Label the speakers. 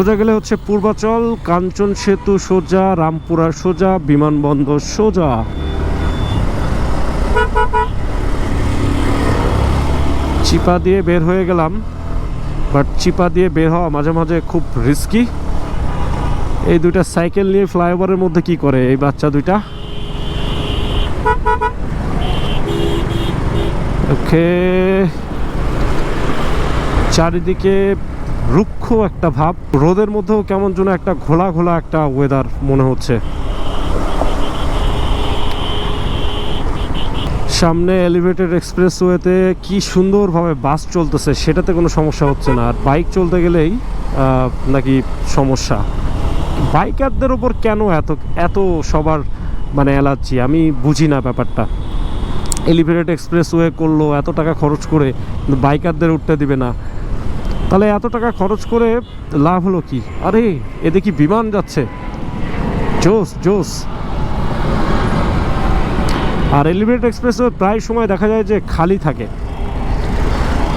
Speaker 1: সোজা গেলে হচ্ছে পূর্বাচল, কাঞ্চন সেতু সোজা, রামপুরা সোজা, বিমানবন্দর সোজা। চিপা দিয়ে বের হয়ে গেলাম, বাট চিপা দিয়ে বের হওয়া মাঝে মাঝে খুব রিস্কি এই দুইটা সাইকেল নিয়ে ফ্লাইওভারের মধ্যে কি করে এই বাচ্চা দুইটা? ওকে চারিদিকে রুক্ষ একটা ভাব। রোদের মধ্যেও কেমন যেন একটা ঘোলা ঘোলা একটা ওয়েদার মনে হচ্ছে। সামনে এলিভেটেড এক্সপ্রেসওয়েতে কি সুন্দরভাবে বাস চলতেছে, সেটাতে কোনো সমস্যা হচ্ছে না। আর বাইক চলতে গেলেই নাকি সমস্যা? বাইকারদের ওপর কেন এত এত সবার মানে অ্যালার্জি? আমি বুঝি না ব্যাপারটা। এলিভেটেড এক্সপ্রেসওয়ে করল, এত টাকা খরচ করে বাইকারদের উঠতে দিবে না। তাহলে এত টাকা খরচ করে লাভ হলো কি? আরে এ দেখি বিমান যাচ্ছে? জোস জোস। আর এলিভেটেড এক্সপ্রেসও প্রায় সময় দেখা যায় যে খালি থাকে।